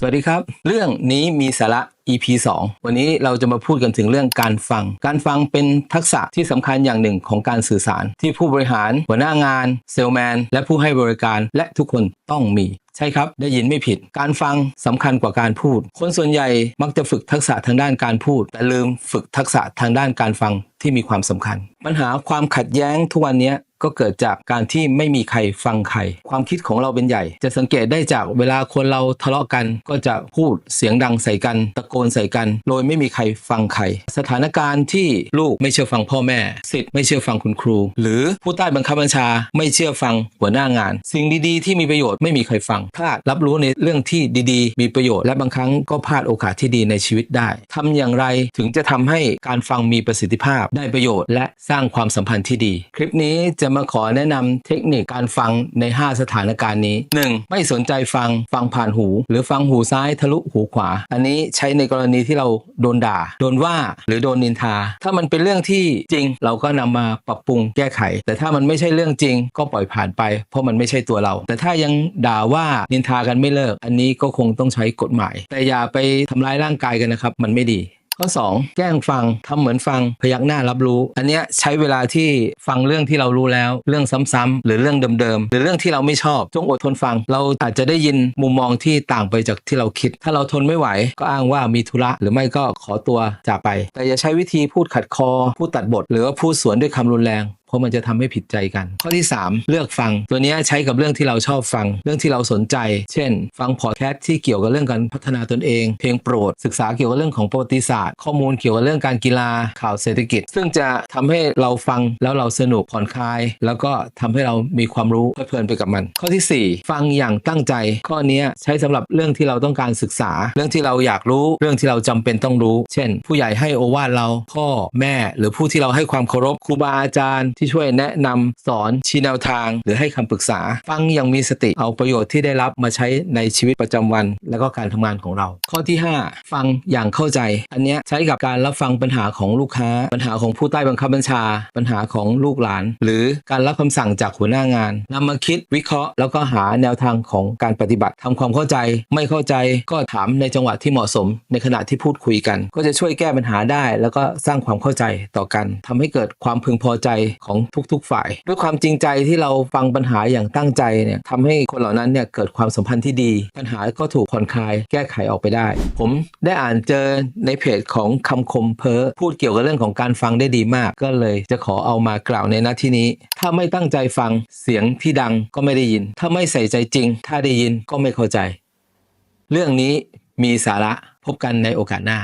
สวัสดีครับ เรื่องนี้มีสาระ EP 2 วันนี้เราจะมาพูดกันถึงเรื่องการฟัง การฟังเป็นทักษะที่สำคัญอย่างหนึ่งของการสื่อสาร ที่ผู้บริหาร หัวหน้างาน เซลแมน และผู้ให้บริการและทุกคนต้องมีใช่ครับ ได้ยินไม่ผิด การฟังสำคัญกว่าการพูด คนส่วนใหญ่มักจะฝึกทักษะทางด้านการพูด แต่ลืมฝึกทักษะทางด้านการฟังที่มีความสำคัญ ปัญหาความขัดแย้งทุกวันนี้ก็เกิดจากการที่ไม่มีใครฟังใคร ความคิดของเราเป็นใหญ่ จะสังเกตได้จากเวลาคนเราทะเลาะกัน ก็จะพูดเสียงดังใส่กัน ตะโกนใส่กัน โดยไม่มีใครฟังใคร สถานการณ์ที่ลูกไม่เชื่อฟังพ่อแม่สิทธิ์ไม่เชื่อฟังคุณครู หรือผู้ใต้บังคับบัญชาไม่เชื่อฟังหัวหน้างาน สิ่งดีๆ ที่มีประโยชน์ไม่มีใครฟังพลาดรับรู้ในเรื่องที่ดีๆ มีประโยชน์และบางครั้งก็พลาดโอกาสที่ดีในชีวิตได้ทำอย่างไรถึงจะทำให้การฟังมีประสิทธิภาพได้ประโยชน์ และสร้างความสัมพันธ์ที่ดี คลิปนี้จะมาขอแนะนำเทคนิคการฟังใน 5 สถานการณ์นี้ 1. ไม่สนใจฟังฟังผ่านหู หรือฟังหูซ้ายทะลุหูขวา อันนี้ใช้ในกรณีที่เราโดนด่า โดนว่าหรือโดนนินทา ถ้ามันเป็นเรื่องที่จริง เราก็นำมาปรับปรุงแก้ไข แต่ถ้ามันไม่ใช่เรื่องจริง ก็ปล่อยผ่านไป เพราะมันไม่ใช่ตัวเรา แต่ถ้ายังด่าว่านินทากันไม่เลิก อันนี้ก็คงต้องใช้กฎหมาย แต่อย่าไปทำร้ายร่างกายกันนะครับ มันไม่ดี ข้อ 2 แกล้งฟังทำเหมือนฟังพยักหน้ารับรู้ อันเนี้ยใช้เวลาที่ฟังเรื่องที่เรารู้แล้ว เรื่องซ้ำๆหรือเรื่องเดิมๆ หรือเรื่องที่เราไม่ชอบ จงอดทนฟัง เราอาจจะได้ยินมุมมองที่ต่างไปจากที่เราคิด ถ้าเราทนไม่ไหว ก็อ้างว่ามีธุระหรือไม่ก็ขอตัวจากไป แต่อย่าใช้วิธีพูดขัดคอ พูดตัดบท หรือว่าพูดสวนด้วยคำรุนแรง เพราะมันจะทำให้ผิดใจกัน ข้อที่ 3 เลือกฟัง ตัวนี้ใช้กับเรื่องที่เราชอบฟัง เรื่องที่เราสนใจ เช่น ฟังพอดแคสต์ที่เกี่ยวกับเรื่องการพัฒนาตนเอง เพลงโปรด ศึกษาเกี่ยวกับเรื่องของประวัติศาสตร์ ข้อมูลเกี่ยวกับเรื่องการกีฬา ข่าวเศรษฐกิจ ซึ่งจะทำให้เราฟังแล้วเราสนุกผ่อนคลาย แล้วก็ทำให้เรามีความรู้เพลินไปกับมัน ข้อทีสี่4 ฟังอย่างตั้งใจ ข้อนี้ใช้สำหรับเรื่องที่เราต้องการศึกษา เรื่องที่เราอยากรู้ เรื่องที่เราจำเป็นต้องรู้ เช่น ผู้ใหญ่ให้โอวาทเรา พ่อ แม่ หรือผู้ที่เราให้ความเคารพ ครูบาอาจารย์ที่ช่วยแนะนำสอนชี้แนวทาง หรือให้คำปรึกษา ฟังอย่างมีสติเอาประโยชน์ที่ได้รับมาใช้ในชีวิตประจำวัน และก็การทำงานของเรา ข้อที่ 5 ฟังอย่างเข้าใจ อันนี้ใช้กับการรับฟังปัญหาของลูกค้า ปัญหาของผู้ใต้บังคับบัญชา ปัญหาของลูกหลาน หรือการรับคำสั่งจากหัวหน้างานนำมาคิดวิเคราะห์ แล้วก็หาแนวทางของการปฏิบัติทำความเข้าใจ ไม่เข้าใจก็ถามในจังหวะที่เหมาะสม ในขณะที่พูดคุยกัน ก็จะช่วยแก้ปัญหาได้ แล้วก็สร้างความเข้าใจต่อกันทำให้เกิดความพึงพอใจของทุก ๆ ฝ่าย ด้วยความจริงใจที่เราฟังปัญหาอย่างตั้งใจเนี่ยทำให้คนเหล่านั้นเนี่ยเกิดความสัมพันธ์ที่ดี ปัญหาก็ถูกผ่อนคลายแก้ไขออกไปได้ ผมได้อ่านเจอในเพจของคำคมเพอพูดเกี่ยวกับเรื่องของการฟังได้ดีมาก ก็เลยจะขอเอามากล่าวในนาที่นี้ ถ้าไม่ตั้งใจฟังเสียงที่ดังก็ไม่ได้ยิน ถ้าไม่ใส่ใจจริง ถ้าได้ยินก็ไม่เข้าใจ เรื่องนี้มีสาระพบกันในโอกาสหน้า